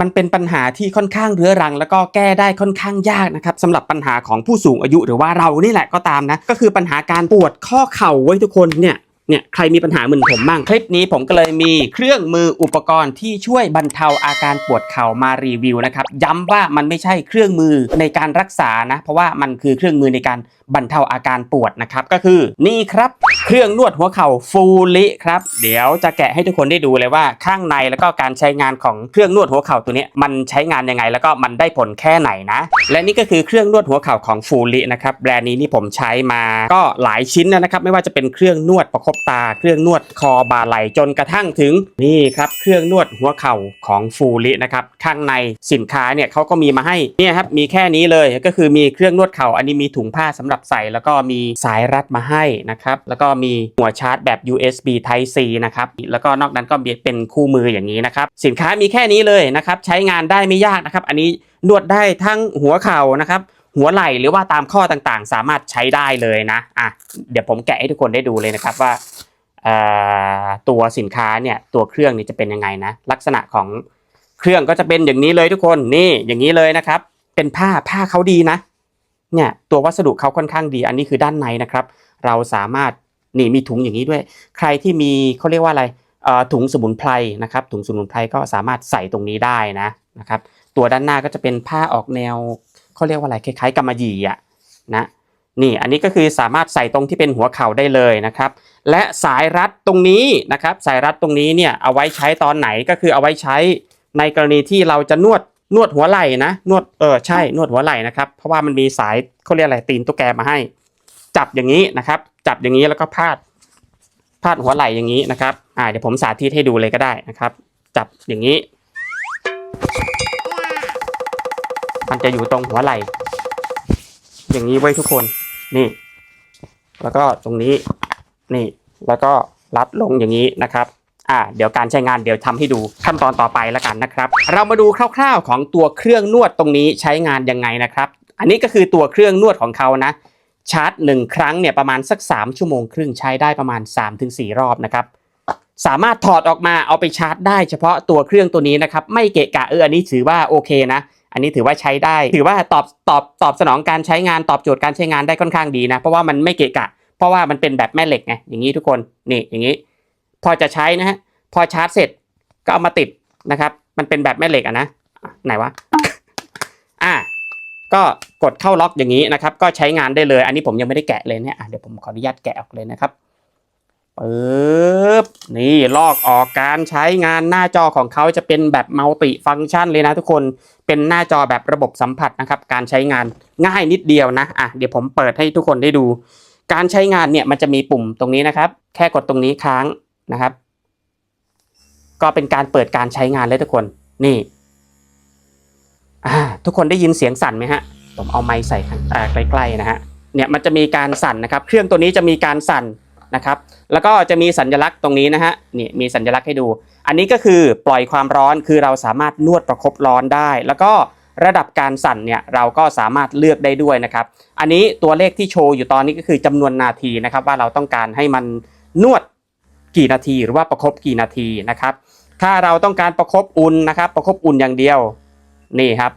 มันเป็นปัญหาที่ค่อนข้างเรื้อรัง แล้วก็แก้ได้ค่อนข้างยากนะครับสำหรับปัญหาของผู้สูงอายุหรือว่าเรานี่แหละก็ตามนะก็คือปัญหาการปวดข้อเข่าไว้ทุกคนเนี่ย เนี่ยใครมีปัญหาเหมือนผมบ้าง คลิปนี้ผมก็เลยมีเครื่องมืออุปกรณ์ที่ช่วยบรรเทาอาการปวดเข่ามารีวิวนะครับ ย้ำว่ามันไม่ใช่เครื่องมือในการรักษานะ เพราะว่ามันคือเครื่องมือในการบรรเทาอาการปวดนะครับ ก็คือนี่ครับเครื่องนวดหัวเข่าฟูลิครับ เดี๋ยวจะแกะให้ทุกคนได้ดูเลยว่าข้างในแล้วก็การใช้งานของเครื่องนวดหัวเข่าตัวนี้มันใช้งานยังไงแล้วก็มันได้ผลแค่ไหนนะ และนี่ก็คือเครื่องนวดหัวเข่าของฟูลินะครับแบรนด์นี้นี่ผมใช้มาก็หลายชิ้นนะครับไม่ว่าจะเป็นเครื่องนวดประคบตาเครื่องนวดคอบ่าไหลจนกระทั่งถึงนี่ครับเครื่องนวดหัวเข่าของฟูลินะครับข้างในสินค้าเนี่ยเขาก็มีมาให้เนี่ยครับมีแค่นี้เลยก็คือมีเครื่องนวดเข่าอันนี้มีถุงผ้าสำหรับใส่ แล้วก็มีสายรัดมาให้นะครับแล้วก็มีหัวชาร์จแบบ USB Type C นะครับแล้วก็นอกนั้นก็มีเป็นคู่มืออย่างนี้นะครับสินค้ามีแค่นี้เลยนะครับใช้งานได้ไม่ยากนะครับ อันนี้นวดได้ทั้งหัวเข่านะครับ หัวไหล่หรือว่าตามข้อต่างๆ สามารถใช้ได้เลยนะอะเดี๋ยวผมแกะให้ทุกคนได้ดูเลยนะครับว่าตัวสินค้าเนี่ยตัวเครื่องนี่จะเป็นยังไงนะลักษณะของเครื่องก็จะเป็นอย่างนี้เลยทุกคนนี่อย่างนี้เลยนะครับ เป็นผ้าผ้าเขาดีนะเนี่ยตัววัสดุเขาค่อนข้างดี อันนี้คือด้านในนะครับ เราสามารถนี่มีถุงอย่างนี้ด้วย ใครที่มีเขาเรียกว่าอะไรถุงสมุนไพรนะครับ ถุงสมุนไพรก็สามารถใส่ตรงนี้ได้นะนะครับ ตัวด้านหน้าก็จะเป็นผ้าออกแนว เขาเรียกว่าอะไรคล้ายๆกำมะหยี่อะนะนี่อันนี้ก็คือสามารถใส่ตรงที่เป็นหัวเข่าได้เลยนะครับ และสายรัดตรงนี้นะครับ สายรัดตรงนี้เนี่ยเอาไว้ใช้ตอนไหนก็คือเอาไว้ใช้ในกรณีที่เราจะนวดนวดหัวไหล่นะนวดเออใช่นวดหัวไหล่นะครับเพราะว่ามันมีสายเขาเรียกอะไรตีนตุ๊กแกมาให้ จับอย่างนี้นะครับ จับอย่างนี้แล้วก็พาดพาดหัวไหล่อย่างนี้นะครับอ่าเดี๋ยวผมสาธิตให้ดูเลยก็ได้นะครับ จับอย่างนี้ มันจะอยู่ตรงหัวไหล่ อย่างนี้ไว้ทุกคน นี่ แล้วก็ตรงนี้ นี่ แล้วก็รัดลงอย่างนี้นะครับอ่าเดี๋ยวการใช้งานเดี๋ยวทำให้ดูขั้นตอนต่อไปแล้วกันนะครับ เรามาดูคร่าวๆของตัวเครื่องนวดตรงนี้ใช้งานยังไงนะครับ อันนี้ก็คือตัวเครื่องนวดของเขานะชาร์จหนึ่งครั้งเนี่ยประมาณสัก 3 ชั่วโมงครึ่งใช้ได้ประมาณ 3-4 รอบนะครับสามารถถอดออกมาเอาไปชาร์จได้เฉพาะตัวเครื่องตัวนี้นะครับไม่เกะกะเอออันนี้ถือว่าโอเคนะ อันนี้ถือว่าใช้ได้ ถือว่าตอบตอบตอบสนองการใช้งานตอบโจทย์การใช้งานได้ค่อนข้างดีนะ เพราะว่ามันไม่เกะกะ เพราะว่ามันเป็นแบบแม่เหล็กไงอย่างนี้ทุกคนนี่อย่างนี้ พอจะใช้นะฮะพอชาร์จเสร็จก็เอามาติดนะครับ มันเป็นแบบแม่เหล็กอะนะไหนวะอะก็กดเข้าล็อกอย่างนี้นะครับ ก็ใช้งานได้เลย อันนี้ผมยังไม่ได้แกะเลยเนี่ยเดี๋ยวผมขออนุญาตแกะออกเลยนะครับ ปึ๊บนี่ลอกออกการใช้งานหน้าจอของเขาจะเป็นแบบมัลติฟังก์ชันเลยนะทุกคนเป็นหน้าจอแบบระบบสัมผัสนะครับ การใช้งานง่ายนิดเดียวนะอะเดี๋ยวผมเปิดให้ทุกคนได้ดู การใช้งานเนี่ยมันจะมีปุ่มตรงนี้นะครับ แค่กดตรงนี้ค้างนะครับ ก็เป็นการเปิดการใช้งานเลยทุกคนนี่อ่าทุกคนได้ยินเสียงสั่นไหมฮะผมเอาไม้ใส่ใกล้ๆนะฮะเนี่ยมันจะมีการสั่นนะครับ เครื่องตัวนี้จะมีการสั่น นะครับ แล้วก็จะมีสัญลักษณ์ตรงนี้นะฮะนี่มีสัญลักษณ์ให้ดู อันนี้ก็คือปล่อยความร้อนคือเราสามารถนวดประคบร้อนได้ แล้วก็ระดับการสั่นเนี่ยเราก็สามารถเลือกได้ด้วยนะครับ อันนี้ตัวเลขที่โชว์อยู่ตอนนี้ก็คือจำนวนนาทีนะครับ ว่าเราต้องการให้มันนวดกี่นาที หรือว่าประคบกี่นาทีนะครับ ถ้าเราต้องการประคบอุ่นนะครับ ประคบอุ่นอย่างเดียวนี่ครับ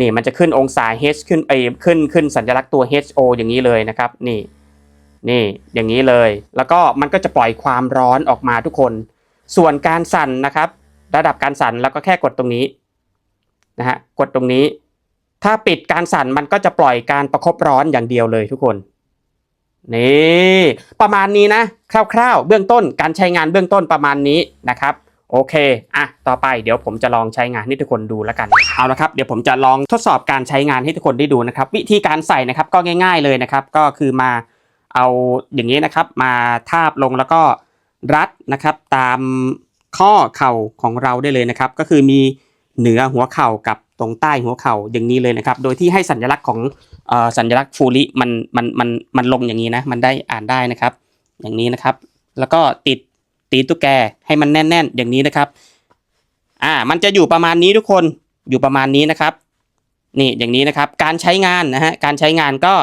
นี่มันจะขึ้นองศา H ขึ้นไอขึ้นขึ้นสัญลักษณ์ตัว HO อย่างนี้เลยนะครับนี่ นี่อย่างนี้เลย แล้วก็มันก็จะปล่อยความร้อนออกมาทุกคน ส่วนการสั่นนะครับ ระดับการสั่นแล้วก็แค่กดตรงนี้นะฮะกดตรงนี้ ถ้าปิดการสั่นมันก็จะปล่อยการประครบร้อนอย่างเดียวเลยทุกคนนี่ประมาณนี้นะคร่าวๆ เบื้องต้นการใช้งานเบื้องต้นประมาณนี้นะครับโอเค อะ ต่อไปเดี๋ยวผมจะลองใช้งานให้ทุกคนดูแล้วกัน เอาละครับ เดี๋ยวผมจะลองทดสอบการใช้งานให้ทุกคนได้ดูนะครับ วิธีการใส่นะครับก็ง่าย ๆเลยนะครับ ก็คือมา เอาอย่างนี้นะครับมาทาบลงแล้วก็รัดนะครับตามข้อเข่าของเราได้เลยนะครับ ก็คือมีเหนือหัวเข่ากับตรงใต้หัวเข่าอย่างนี้เลยนะครับ โดยที่ให้สัญลักษณ์ของสัญลักษณ์ฟูริมันมันมันมันลงอย่างนี้นะมันได้อ่านได้นะครับ อย่างนี้นะครับ แล้วก็ติดตีตุ๊กแกให้มันแน่น ๆ อย่างนี้นะครับอ่ามันจะอยู่ประมาณนี้ทุกคนอยู่ประมาณนี้นะครับ นี่อย่างนี้นะครับ การใช้งานนะฮะการใช้งานก็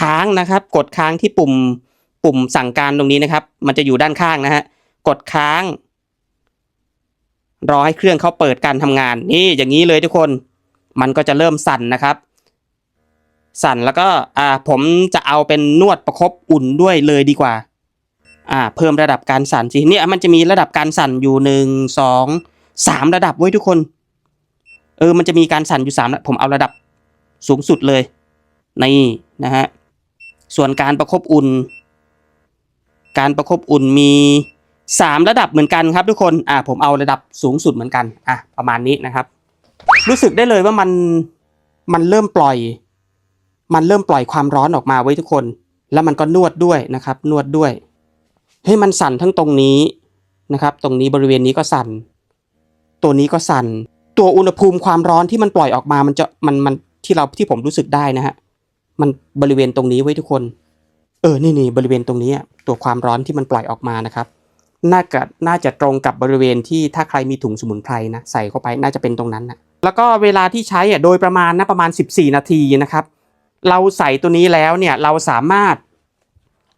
ค้างนะครับ กดค้างที่ปุ่มปุ่มสั่งการตรงนี้นะครับ มันจะอยู่ด้านข้างนะฮะกดค้าง รอให้เครื่องเขาเปิดการทำงาน นี่อย่างนี้เลยทุกคน มันก็จะเริ่มสั่นนะครับ สั่นแล้วก็อ่าผมจะเอาเป็นนวดประคบอุ่นด้วยเลยดีกว่าอ่า เพิ่มระดับการสั่นสิเนี่ยมันจะมีระดับการสั่นอยู่หนึ่งสองสามระดับไว้ยทุกคน เออ มันจะมีการสั่นอยู่สามระผมเอาระดับสูงสุดเลย นี่นะฮะ ส่วนการประคบอุ่น การประคบอุ่นมีสามระดับเหมือนกันครับทุกคน อ่าผมเอาระดับสูงสุดเหมือนกัน อะประมาณนี้นะครับ รู้สึกได้เลยว่ามันมันเริ่มปล่อย มันเริ่มปล่อยความร้อนออกมาไว้ทุกคน แล้วมันก็นวดด้วยนะครับ นวดด้วย ให้มันสั่นทั้งตรงนี้นะครับ ตรงนี้บริเวณนี้ก็สั่น ตัวนี้ก็สั่น ตัวอุณหภูมิความร้อนที่มันปล่อยออกมา มันจะมันมันที่เราที่ผมรู้สึกได้นะฮะ มันบริเวณตรงนี้ไว้ทุกคน เออ นี่นี่บริเวณตรงนี้อะตัวความร้อนที่มันปล่อยออกมานะครับ น่าจะน่าจะตรงกับบริเวณที่ถ้าใครมีถุงสมุนไพรนะใส่เข้าไปน่าจะเป็นตรงนั้นนะแล้วก็เวลาที่ใช้อะโดยประมาณนะประมาณ 14 นาทีนะครับ เราใส่ตัวนี้แล้วเนี่ยเราสามารถ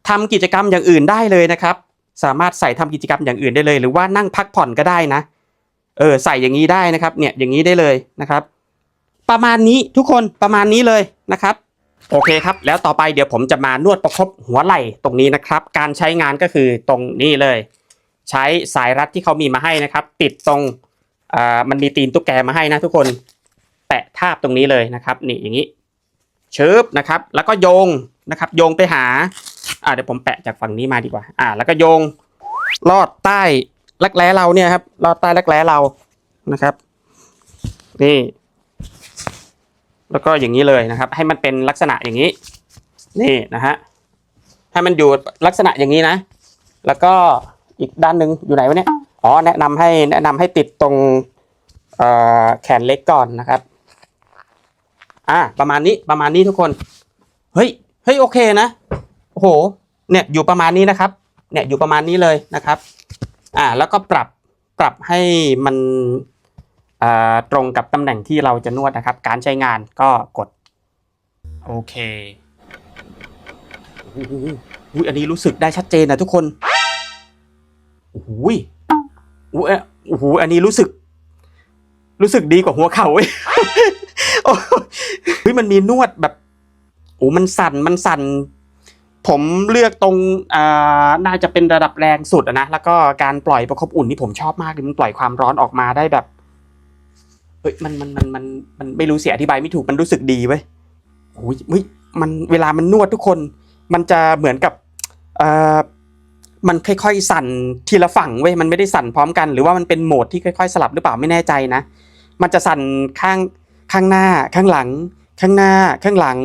ทำกิจกรรมอย่างอื่นได้เลยนะครับ สามารถใส่ทำกิจกรรมอย่างอื่นได้เลย หรือว่านั่งพักผ่อนก็ได้นะ เออใส่อย่างนี้ได้นะครับ เนี่ยอย่างนี้ได้เลยนะครับ ประมาณนี้ทุกคนประมาณนี้เลยนะครับ โอเคครับ แล้วต่อไปเดี๋ยวผมจะมานวดประคบหัวไหล่ตรงนี้นะครับ การใช้งานก็คือตรงนี้เลย ใช้สายรัดที่เขามีมาให้นะครับ ติดตรงมันมีตีนตุ๊กแกมาให้นะทุกคนแตะทาบตรงนี้เลยนะครับนี่อย่างนี้เชิบนะครับ แล้วก็โยงนะครับ โยงไปหาอ่าเดี๋ยวผมแปะจากฝั่งนี้มาดีกว่า อ่า แล้วก็โยงลอดใต้รักแร้เราเนี่ยครับลอดใต้รักแร้เรานะครับ นี่ แล้วก็อย่างนี้เลยนะครับ ให้มันเป็นลักษณะอย่างนี้ นี่นะฮะให้มันอยู่ลักษณะอย่างนี้นะ แล้วก็อีกด้านหนึ่งอยู่ไหนวะเนี่ยอ๋อแนะนำให้แนะนำให้ติดตรงแขนเล็กก่อนนะครับ อ่า ประมาณนี้ประมาณนี้ทุกคน เฮ้ยเฮ้ยโอเคนะโอ้โห เนี่ยอยู่ประมาณนี้นะครับ เนี่ยอยู่ประมาณนี้เลยนะครับ อ่า แล้วก็ปรับปรับให้มัน ตรงกับตำแหน่งที่เราจะนวดนะครับ การใช้งานก็กด โอเคโอ้โหอุ๊ยอันนี้รู้สึกได้ชัดเจนนะทุกคนโอ้โหยอุ๊ยโอ้โหอันนี้รู้สึก รู้สึกดีกว่าหัวเข่าเว้ยโอ้โหเฮ้ยมันมีนวดแบบโอ้มันสั่นมันสั่น ผมเลือกตรงอ่าน่าจะเป็นระดับแรงสุดอะนะแล้วก็การปล่อยประคบอุ่นนี่ผมชอบมากเลยมันปล่อยความร้อนออกมาได้แบบเฮ้ยมันมันมันมันมันไม่รู้เสียอธิบายไม่ถูกมันรู้สึกดีเว้ยโอ้ยเฮ้ยมันเวลามันนวดทุกคน มันจะเหมือนกับเอ่อมันค่อยๆ สั่นทีละฝั่งเว้ยมันไม่ได้สั่นพร้อมกัน หรือว่ามันเป็นโหมดที่ค่อยๆ สลับหรือเปล่าไม่แน่ใจนะ มันจะสั่นข้างข้างหน้า ข้างหลัง ข้างหน้า ข้างหลัง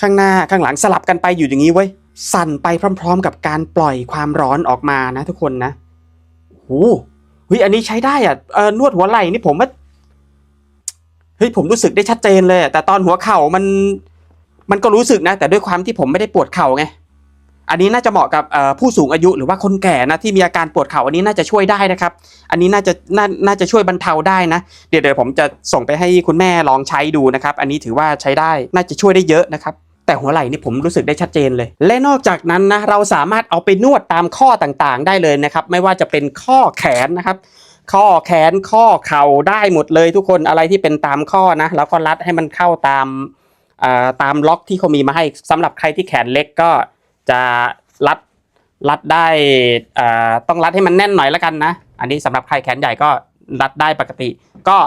ข้างหน้าข้างหลังสลับกันไปอยู่อย่างนี้เว้ยสั่นไปพร้อม ๆ กับการปล่อยความร้อนออกมานะ ทุกคนนะโอ้โหเฮ้ยอันนี้ใช้ได้อะเออนวดหัวไหล่นี่ผมว่า ฮ้ยผมรู้สึกได้ชัดเจนเลย แต่ตอนหัวเข่ามันมันก็รู้สึกนะ แต่ด้วยความที่ผมไม่ได้ปวดเข่าไงอันนี้น่าจะเหมาะกับผู้สูงอายุหรือว่าคนแก่นะที่มีอาการปวดเข่าอันนี้น่าจะช่วยได้นะครับ อันนี้น่าจะนาน่าจะช่วยบรรเทาได้นะ เดี๋ยวเดี๋ยวผมจะส่งไปให้คุณแม่ลองใช้ดูนะครับ อันนี้ถือว่าใช้ได้น่าจะช่วยได้เยอะนะครับ แต่หัวไหล่นี่ผมรู้สึกได้ชัดเจนเลย และนอกจากนั้นนะเราสามารถเอาไปนวดตามข้อต่างๆ ได้เลยนะครับ ไม่ว่าจะเป็นข้อแขนนะครับ ข้อแขนข้อเข่าได้หมดเลยทุกคนอะไรที่เป็นตามข้อนะแล้วก็รัดให้มันเข้าตามตามล็อกที่เขามีมาให้สำหรับใครที่แขนเล็กก็จะรัดรัดได้ต้องรัดให้มันแน่นหน่อยแล้วกันนะ อันนี้สำหรับใครแขนใหญ่ก็รัดได้ปกติ ก็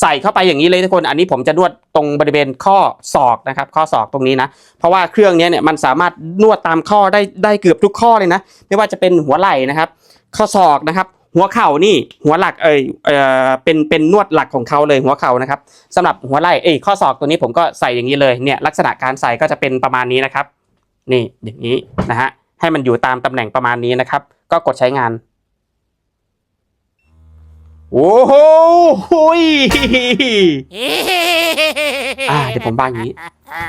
ใส่เข้าไปอย่างนี้เลยทุกคน อันนี้ผมจะนวดตรงบริเวณข้อศอกนะครับ ข้อศอกตรงนี้นะ เพราะว่าเครื่องนี้เนี่ยมันสามารถนวดตามข้อได้ได้เกือบทุกข้อเลยนะ ไม่ว่าจะเป็นหัวไหล่นะครับ ข้อศอกนะครับ หัวเข่านี่หัวหลักเอยเออเป็นเป็นนวดหลักของเขาเลยหัวเข่านะครับสำหรับหัวไหล่เอ้ข้อศอกตัวนี้ผมก็ใส่อย่างนี้เลยเนี่ยลักษณะการใส่ก็จะเป็นประมาณนี้นะครับ นี่อย่างนี้นะฮะให้มันอยู่ตามตำแหน่งประมาณนี้นะครับ ก็กดใช้งาน โอ้โหหุยอ่าเดี๋ยวผมบ้างอย่างนี้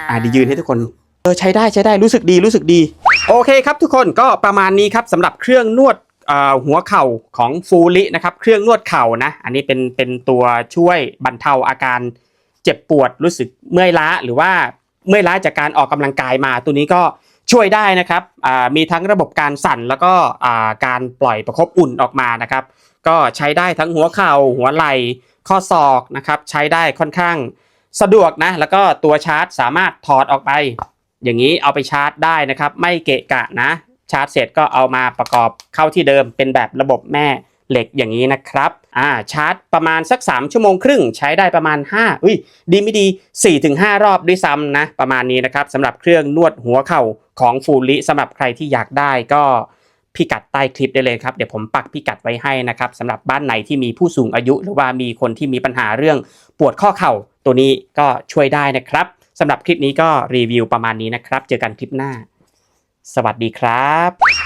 อ่าดียืนให้ทุกคน เออใช้ได้ใช้ได้รู้สึกดีรู้สึกดี โอเคครับทุกคนก็ประมาณนี้ครับสำหรับเครื่องนวดเอ่อหัวเข่าของฟูลินะครับ เครื่องนวดเข่านะ อันนี้เป็นเป็นตัวช่วยบรรเทาอาการเจ็บปวดรู้สึกเมื่อยล้าหรือว่าเมื่อยล้าจากการออกกำลังกายมาตัวนี้ก็ช่วยได้นะครับอ่ามีทั้งระบบการสั่นแล้วก็อ่าการปล่อยประคบอุ่นออกมานะครับ ก็ใช้ได้ทั้งหัวเข่าหัวไหล่ข้อศอกนะครับใช้ได้ค่อนข้างสะดวกนะแล้วก็ตัวชาร์จสามารถถอดออกไป อย่างนี้เอาไปชาร์จได้นะครับ ไม่เกะกะนะชาร์จเสร็จก็เอามาประกอบเข้าที่เดิมเป็นแบบระบบแม่เหล็กอย่างนี้นะครับอ่าชาร์จประมาณสัก 3 ชั่วโมงครึ่ง ใช้ได้ประมาณ5อุ้ยดีไม่ดี 4-5 รอบด้วยซ้ำนะ ประมาณนี้นะครับสำหรับเครื่องนวดหัวเข่าของฟูลิสำหรับใครที่อยากได้ก็ พิกัดใต้คลิปได้เลยครับ เดี๋ยวผมปักพิกัดไว้ให้นะครับสำหรับบ้านไหนที่มีผู้สูงอายุ หรือว่ามีคนที่มีปัญหาเรื่องปวดข้อเข่าตัวนี้ก็ช่วยได้นะครับสำหรับคลิปนี้ก็รีวิวประมาณนี้นะครับ เจอกันคลิปหน้า สวัสดีครับ